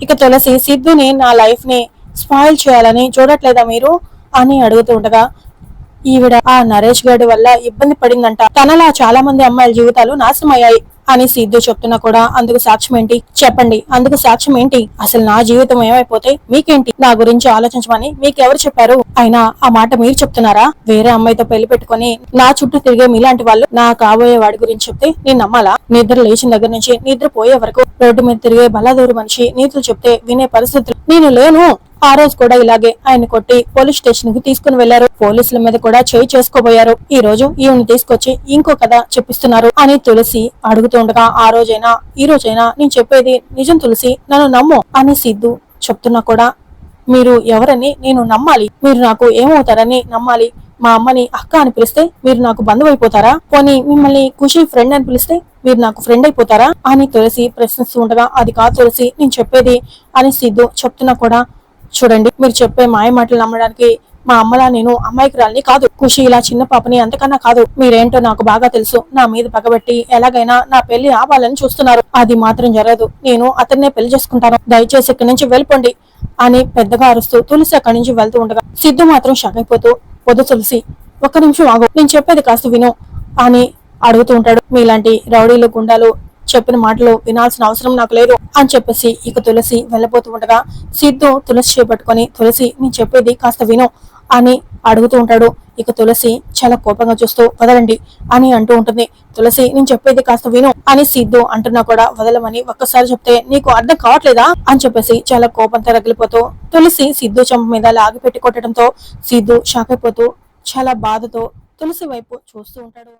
ఇక తులసి సిద్ధుని నా లైఫ్ని స్పాయిల్ చేయాలని చూడట్లేదా మీరు? అని అడుగుతూ ఉండగా ఈవిడ ఆ నరేష్ గారి వల్ల ఇబ్బంది పడిందంట. తనలా చాలా మంది అమ్మాయిల జీవితాలు నాశనం అయ్యాయి అని సిద్ధు చెప్తున్నా కూడా అందుకు సాక్ష్యం ఏంటి? చెప్పండి. అందుకు సాక్ష్యం ఏంటి? అసలు నా జీవితం ఏమైపోతే మీకేంటి? నా గురించి ఆలోచించమని మీకెవరు చెప్పారు? అయినా ఆ మాట మీరు చెప్తున్నారా? వేరే అమ్మాయితో పెళ్ళి పెట్టుకుని నా చుట్టూ తిరిగే మీలాంటి వాళ్ళు నా కాబోయే వాడి గురించి చెప్తే నేను నమ్మాలా? నిద్ర లేచిన దగ్గర నుంచి నిద్ర పోయే వరకు రోడ్డు మీద తిరిగే బలాదూరు మనిషి నీతులు చెప్తే వినే పరిస్థితులు నేను లేను. ఆ రోజు కూడా ఇలాగే ఆయన కొట్టి పోలీస్ స్టేషన్కి తీసుకుని వెళ్ళారు. పోలీసుల మీద కూడా చేయి చేసుకోబోయారు. ఈ రోజు ఈయన తీసుకొచ్చి ఇంకో కథ చెప్పిస్తున్నారు అని తులసి అడుగుతూ ఉండగా ఆ రోజైనా ఈ రోజైనా నేను చెప్పేది నిజం తులసి నన్ను నమ్ము అని సిద్ధు చెప్తున్నా కూడా మీరు ఎవరని నేను నమ్మాలి. మీరు నాకు ఏమవుతారని నమ్మాలి. మా అమ్మని అక్క అని పిలిస్తే మీరు నాకు బంధువు అయిపోతారా? పోనీ మిమ్మల్ని ఖుషి ఫ్రెండ్ అని పిలిస్తే మీరు నాకు ఫ్రెండ్ అయిపోతారా? అని తులసి ప్రశ్నిస్తూ ఉండగా అది కాదు తులసి నేను చెప్పేది అని సిద్ధు చెప్తున్నా కూడా చూడండి మీరు చెప్పే మాయ మాటలు నమ్మడానికి మా అమ్మలా నేను అమ్మాయికురాల్ని కాదు. ఖుషి ఇలా చిన్న పాపని అంతకన్నా కాదు. మీరేంటో నాకు బాగా తెలుసు. నా మీద పగబెట్టి ఎలాగైనా నా పెళ్ళి ఆపాలని చూస్తున్నారు. అది మాత్రం జరగదు. నేను అతన్నే పెళ్ళి చేసుకుంటాను. దయచేసి ఇక్కడి నుంచి వెళ్ళిపోండి అని పెద్దగా అరుస్తూ తులసి అక్కడి నుంచి వెళ్తూ ఉండగా సిద్ధు మాత్రం షాక్ అయిపోతూ వద్దు తులసి ఒక్క నిమిషం ఆగు. నేను చెప్పేది కాస్త విను అని అడుగుతూ ఉంటాడు. మీలాంటి రౌడీలు గుండాలు చెప్పిన మాటలు వినాల్సిన అవసరం నాకు లేదు అని చెప్పేసి ఇక తులసి వెళ్ళబోతూ ఉండగా సిద్ధు తులసి చేపట్టుకొని తులసి నేను చెప్పేది కాస్త విను అని అడుగుతూ ఉంటాడు. ఇక తులసి చాలా కోపంగా చూస్తూ వదలండి అని అంటూ ఉంటుంది. తులసి నేను చెప్పేది కాస్త విను అని సిద్ధు అంటున్నా కూడా వదలమని ఒక్కసారి చెప్తే నీకు అర్థం కావట్లేదా? అని చెప్పేసి చాలా కోపంతో రగిలిపోతూ తులసి సిద్ధు చెంప మీద లాగి పెట్టి కొట్టడంతో సిద్ధు షాక్ అయిపోతూ చాలా బాధతో తులసి వైపు చూస్తూ ఉంటాడు.